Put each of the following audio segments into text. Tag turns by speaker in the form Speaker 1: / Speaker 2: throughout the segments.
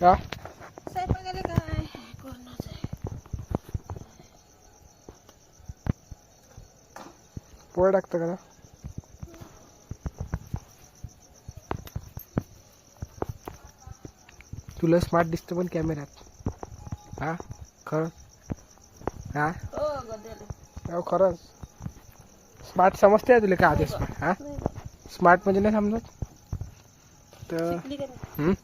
Speaker 1: हा?
Speaker 2: स्वयंपाकाला काय कोणाच आहे
Speaker 1: पोळ्या टाकतं का तुला स्मार्ट दिसतं पण कॅमेऱ्यात हा? खरं? हा?
Speaker 2: हो
Speaker 1: अहो खरंच स्मार्ट समजते का तुला का आधी स्मार्ट हा? स्मार्ट म्हणजे नाही समजत? तर
Speaker 2: शिकली का नाही?
Speaker 1: हम्म?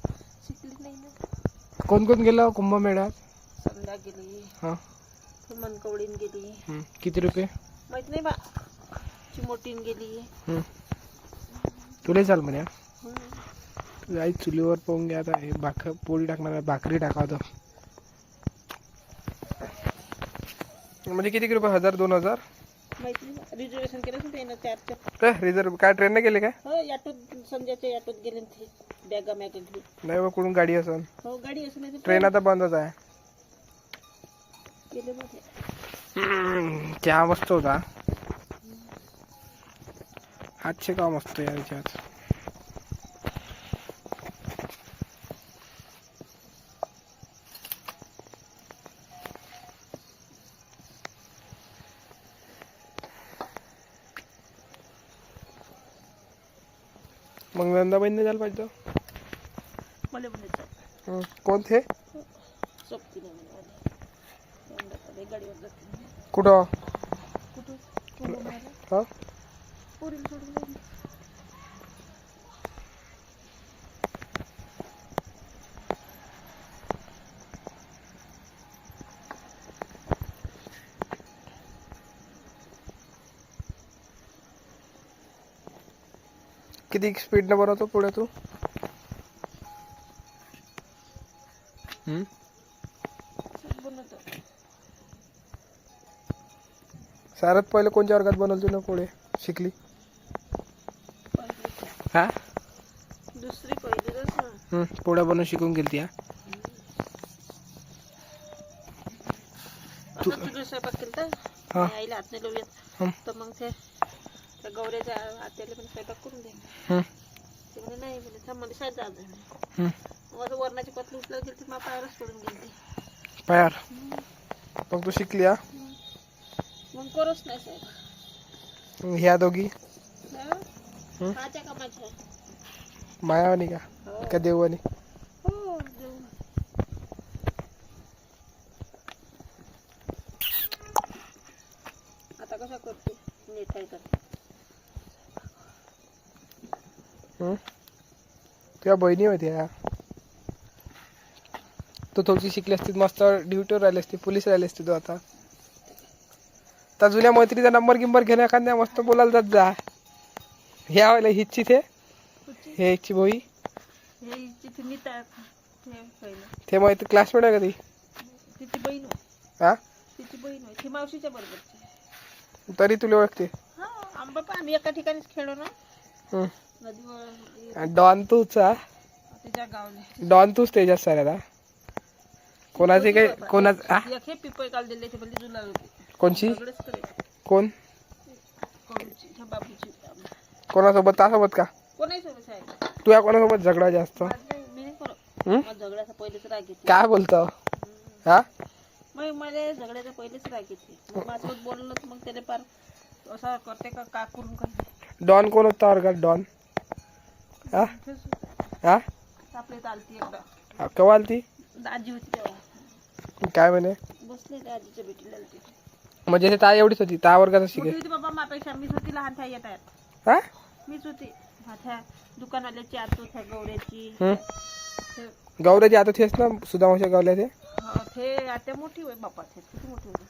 Speaker 1: कोण कोण गेलं कुंभमेळ्यात?
Speaker 2: समजा गेली.
Speaker 1: हा.
Speaker 2: मनकवडीन गेली.
Speaker 1: किती रुपये?
Speaker 2: माहीत नाही बा. चिमोटीन गेली.
Speaker 1: हम्म. तुला चाल म्हणे. हा?
Speaker 2: हम्म.
Speaker 1: आई चुलीवर पाहून घ्या आता. हे भाकर पोळी टाकणार आहे, भाकरी टाकावतं म्हणजे किती रुपये हजार दोन हजार?
Speaker 2: माहीत नाही बा. रिझर्वेशन केलं ना त्यानं
Speaker 1: रिझर्व काय? ट्रेनने गेले काय?
Speaker 2: हो याटोत संध्याच्या गेले ना ते. बॅगा मॅगा घेऊन
Speaker 1: नाही बा कुठून गाडी असन?
Speaker 2: हो गाडी असं नाही तर
Speaker 1: ट्रेन आता बंदच आहे.
Speaker 2: गेले बा ते.
Speaker 1: हम्म, चहा मस्त होता. हातचे काम मस्त याच्यात मग नंदाबाईंनी जायला पाहिजे होतं.
Speaker 2: मला म्हणायचं.
Speaker 1: हम्म, कोण ते
Speaker 2: सोबती नाही. म्हणे मला संध्याकाळी गाडीवर जाते
Speaker 1: कुठं हा?
Speaker 2: पोरीला सोडून जाईल
Speaker 1: किती स्पीडनं बनवतो पुढे तू? हम्म?
Speaker 2: बनवतो
Speaker 1: सारात पहिले कोणत्या वर्गात बनवली तू ना पुढे शिकली? हा?
Speaker 2: दुसरी पहिली
Speaker 1: पोळ्या बनवून शिकून गेली हा?
Speaker 2: स्वयंपाक केलं
Speaker 1: हा.
Speaker 2: तर आईला हात नाही लावूयात. तर मग ते गौऱ्याच्या आत्याला पण स्वयंपाक करून दे.
Speaker 1: हम्म,
Speaker 2: ते म्हणे नाही म्हणे थांब मला शाळेत जायचं वरणाची गेली मग पायावरच पडून गेली.
Speaker 1: पायार मग तू शिकली हा?
Speaker 2: मग करूच नाही साहेब.
Speaker 1: मग ह्या दोघी? हं?
Speaker 2: कामाच्या
Speaker 1: मायावानी का?
Speaker 2: हो.
Speaker 1: का देवानी
Speaker 2: हो. आता कशा करते? नीट आहे करते
Speaker 1: हम्म? तुझ्या बहिणी होत्या तू थोडीशी शिकली असती मस्त ड्युटीवर राहिली असती पोलीस राहिली असती तू आता. त्या जुन्या मैत्रीचा नंबर गिंबर घेण्या एखाद्या मस्त बोलायला जात जा. ह्या वेळेला हिची ते? हे हिची बोई ते मैत्री क्लासमेट आहे का ती?
Speaker 2: बहीण
Speaker 1: हा?
Speaker 2: बहीण मावशीच्या
Speaker 1: तरी तुला ओळखते.
Speaker 2: आम्ही एका ठिकाणीच खेळलो ना.
Speaker 1: डॉन तूच डॉन तूच त्याच्यात साऱ्याला? कोणाचे काही कोणाच हा
Speaker 2: एक हे? पिपळ काल दिले ते जुला होते
Speaker 1: कोणची?
Speaker 2: सगळेच करे
Speaker 1: कोण?
Speaker 2: कळूची ह्या बाबूची.
Speaker 1: कोणासोबत? तासोबत का?
Speaker 2: कोणाही सोबत आहे
Speaker 1: तुझ्या कोणासोबत झगडा जास्त?
Speaker 2: नाही, मी नाही झगड्याचा पहिलेच राग येते.
Speaker 1: काय बोलतो? हा?
Speaker 2: मग मला झगड्याचा पहिलेच राग येते. मग माझ्यासोबत बोललं तर मग त्याला पार असं करते का का करून करते.
Speaker 1: डॉन कोण होता वर्गात डॉन? हा? हा?
Speaker 2: आपल्या इथं आलती एकदा.
Speaker 1: ती
Speaker 2: आजी होती तेव्हा.
Speaker 1: काय म्हणे?
Speaker 2: बसले त्या आजीच्या भेटीला
Speaker 1: म्हणजे ते ता एवढीच होती त्या वर्गात शिके
Speaker 2: मोठी होती बाबा मापेक्षा मीच होती लहान त्या येत आहेत.
Speaker 1: हा?
Speaker 2: मीच होती. त्या दुकानवाल्याची आतू त्या गौऱ्याची
Speaker 1: हम्म.
Speaker 2: ते-
Speaker 1: गौऱ्याची आता तेच ना सुधामाशा गावल्या ते
Speaker 2: हा, ते आता मोठी होय बापा ते किती मोठी होती.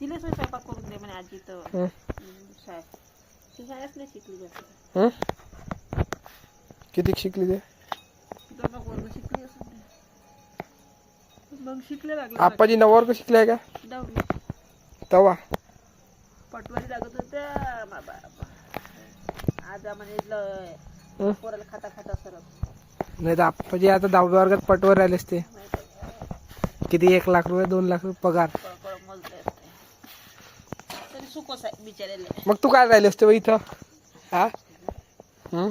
Speaker 2: तिला सोय स्वयंपाक करून दे म्हणे आजी तर.
Speaker 1: हम्म.
Speaker 2: हम्म, शाळेत. ती शाळेत नाही शिकली जास्त
Speaker 1: हम्म? किती शिकली ते
Speaker 2: दोन वर्ग शिकली असं मग शिकले लागले.
Speaker 1: आप्पाजी वर्ग शिकले आहे का?
Speaker 2: दहावी.
Speaker 1: तवा
Speaker 2: पटवारी लागत होत्या मा बाबा आज म्हणे? पोराला खाता खाता सरत
Speaker 1: नाही तर आप्पाजी आता दहाव्या वर्गात पटवर राहिले असते. किती एक लाख रुपये दोन लाख रुपये पगार.
Speaker 2: कळकळ मजले असते. तरी आहे
Speaker 1: मग तू काय राहिले असते बा इथं? हा? हम्म?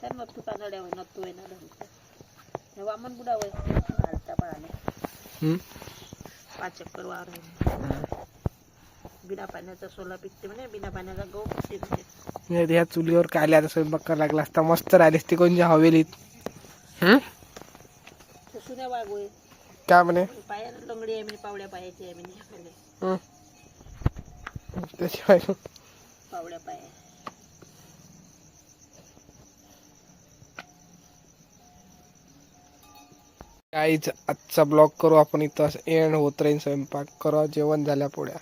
Speaker 2: त्या नत्तू कानड्या नत्तू आहे ना वामन बुडा
Speaker 1: हम्म?
Speaker 2: पाच चक्कर वावर. बिना पाण्याचा सोला पिकते म्हणे बिना पाण्याचा गहू पिकते म्हणे.
Speaker 1: नाही, ह्या चुलीवर काय आता स्वयंपाक करायला लागला असता मस्त राहिली असती कोणच्या हवेलीत?
Speaker 2: तो सुन्या वाघ होय
Speaker 1: काय म्हणे
Speaker 2: पायानं लंगडी आहे म्हणे पावड्या पायाची आहे म्हणे. आपल्याला
Speaker 1: हम्म. त्याशिवाय
Speaker 2: पावड्या पाया.
Speaker 1: काहीच आजचा ब्लॉग करू आपण इथं. एंड होत राहील स्वयंपाक. करा जेवण झाल्या पोळ्या